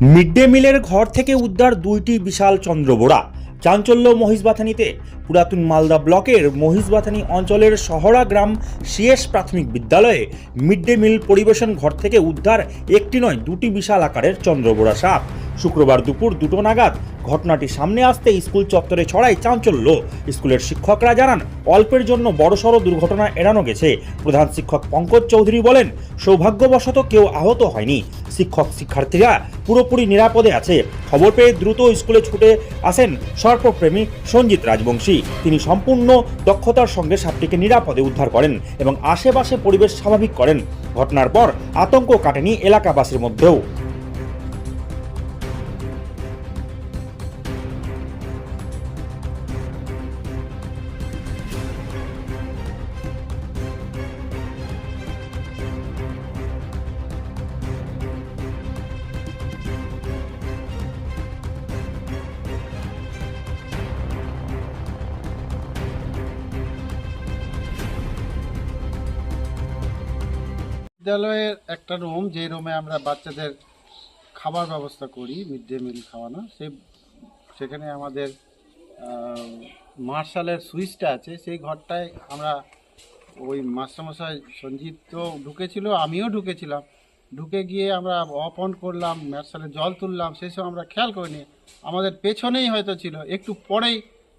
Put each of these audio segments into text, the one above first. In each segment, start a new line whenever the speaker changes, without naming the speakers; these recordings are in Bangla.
মিড ডে মিলের ঘর থেকে উদ্ধার দুইটি বিশাল চন্দ্রবোড়া। চাঞ্চল্য মহিষবাথানিতে পুরাতন মালদা ব্লকের মহিষবাথানি অঞ্চলের শহরা গ্রাম সিএস প্রাথমিক বিদ্যালয়ে মিড ডে মিল পরিবেশন ঘর থেকে উদ্ধার একটি নয়, দুটি বিশাল আকারের চন্দ্রবোড়া সাপ। শুক্রবার দুপুর দুটো নাগাদ ঘটনাটি সামনে আসতে স্কুল চত্বরে ছড়ায় চাঞ্চল্য। স্কুলের শিক্ষকরা জানান, অল্পের জন্য বড়সড় দুর্ঘটনা এড়ানো গেছে। প্রধান শিক্ষক পঙ্কজ চৌধুরী বলেন, সৌভাগ্যবশত কেউ আহত হয়নি। শিক্ষক, শিক্ষার্থীরা পুরোপুরি নিরাপদে আছে। খবর পেয়ে দ্রুত স্কুলে ছুটে আসেন সর্পপ্রেমী সঞ্জিত রাজবংশী। তিনি সম্পূর্ণ দক্ষতার সঙ্গে সাপটিকে নিরাপদে উদ্ধার করেন এবং আশেপাশে পরিবেশ স্বাভাবিক করেন। ঘটনার পর আতঙ্ক কাটেনি এলাকাবাসীর মধ্যেও।
বিদ্যালয়ের একটা রুম, যে রুমে আমরা বাচ্চাদের খাবার ব্যবস্থা করি, মিড ডে মিল খাওয়ানো, সেই, সেখানে আমাদের মার্শালের সুইচটা আছে, সেই ঘরটায় আমরা ওই মাস্টারমশাই সঞ্জিত তো ঢুকেছিল, আমিও ঢুকেছিলাম। ঢুকে গিয়ে আমরা অফ অন করলাম মার্শালে জল তুললাম, সেই সময় আমরা খেয়াল করিনি। আমাদের পেছনেই হয়তো ছিল, একটু পরেই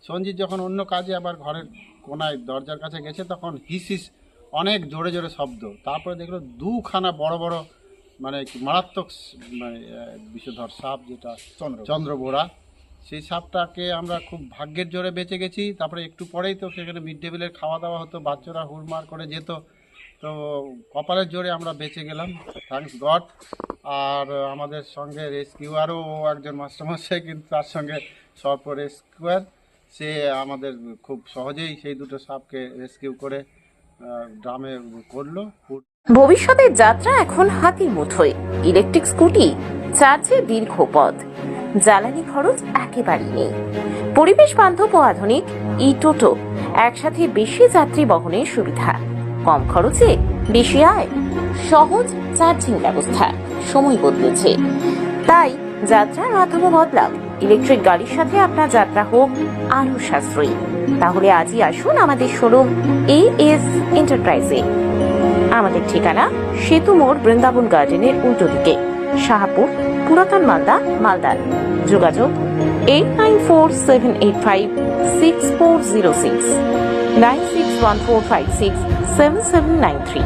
সঞ্জিত যখন অন্য কাজে আবার ঘরের কোনায় দরজার কাছে গেছে, তখন হিস হিস অনেক জোরে জোরে শব্দ। তারপরে দেখল দুখানা বড় বড় মানে মারাত্মক মানে বিষধর সাপ যেটা চন্দ্র চন্দ্রবোড়া। সেই সাপটাকে আমরা খুব ভাগ্যের জোরে বেঁচে গেছি। তারপরে একটু পরেই তো সেখানে মিড ডে মিলের খাওয়া দাওয়া হতো বাচ্চারা হুড়মার করে যেত। তো কপালের জোরে আমরা বেঁচে গেলাম। থ্যাঙ্কস গড আর আমাদের সঙ্গে রেস্কিউয়ারও একজন মাস্টারমশাই কিন্তু তার সঙ্গে সর্প রেস্কিউয়ার সে আমাদের খুব সহজেই সেই দুটো সাপকে রেস্কিউ করে করল
ভবিষ্যতের যাত্রা এখন হাতির মুঠোয়। ইলেকট্রিক স্কুটি চার্জে দীর্ঘ পথ। জ্বালানি খরচ একেবারেই নেই। পরিবেশ বান্ধব ও আধুনিক ই টোটো একসাথে বেশি যাত্রী বহনের সুবিধা। কম খরচে বেশি আয়, সহজ চার্জিং ব্যবস্থা। সময় বদলেছে। তাই যাত্রার মাধ্যমে বদলাও। ইলেকট্রিক গাড়ির সাথে আপনার যাত্রা হোক আরও সাশ্রয়ী। তাহলে আজই আসুন আমাদের শোরুম এ এস এন্টারপ্রাইজে আমাদের ঠিকানা সেতু মোড় বৃন্দাবন গার্ডেনের উল্টো দিকে, শাহপুর, পুরাতন মালদা, মালদার। যোগাযোগ eight nine four seven eight five six four zero six nine six one four five six seven seven nine three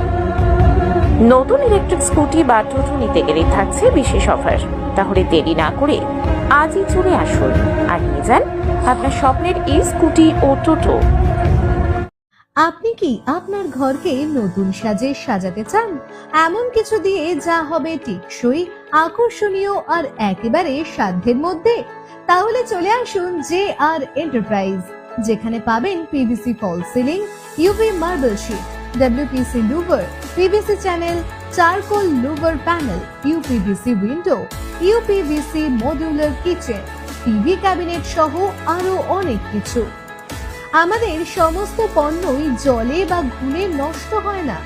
নতুন ইলেকট্রিক স্কুটি বা টোটো নিতে গেলে থাকছে বিশেষ অফার তাহলে দেরি না করে আজই চলে আসুন। আর নিয়ে যান আপনার স্বপ্নের এই স্কুটি ও টোটো
আপনি কি আপনার ঘরকে নতুন সাজে সাজাতে চান? এমন কিছু দিয়ে যা হবে টেকসই, আকর্ষণীয় আর একেবারে সাধ্যের মধ্যে? তাহলে চলে আসুন জে আর এন্টারপ্রাইজ যেখানে পাবেন PVC fall ceiling UV marble sheet WPC louver PVC channel charcoal louver panel UPVC window UPVC modular kitchen TV cabinet সহ আরও অনেক কিছু। আমাদের সমস্ত পণ্যই জলে বা ঘুলে নষ্ট হয় না।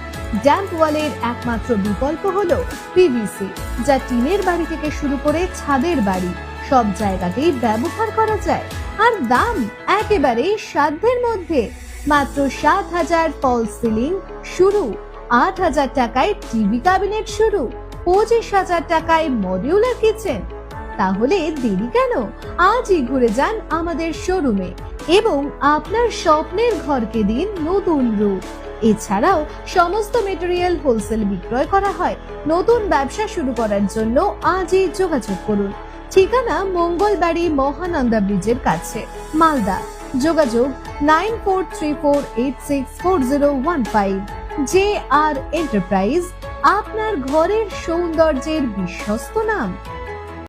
ড্যাম্প ওয়ালের একমাত্র বিকল্প হলো পিভিসি যা টিনের বাড়ি থেকে শুরু করে ছাদের বাড়ি, সব জায়গাতেই ব্যবহার করা যায়। আর দাম একেবারে সাধ্যের মধ্যে। মাত্র সাত হাজার ফল সিলিং শুরু। আট হাজার টাকায় টিভি ক্যাবিনেট শুরু, পঁচিশ হাজার টাকায় মডিউলার কিচেন। তাহলে দেরি কেন? আজই ঘুরে যান আমাদের শোরুমে এবং আপনার স্বপ্নের ঘরকে দিন নতুন রূপ। এছাড়াও সমস্ত মেটেরিয়াল হোলসেল বিক্রয় করা হয়। নতুন ব্যবসা শুরু করার জন্য আজই যোগাযোগ করুন। ঠিকানা মঙ্গলবাড়ি মহানন্দা ব্রিজের কাছে। মালদা। যোগাযোগ nine four three four eight six four zero one five. J R enterprise আপনার ঘরের সৌন্দর্যের বিশ্বস্ত নাম।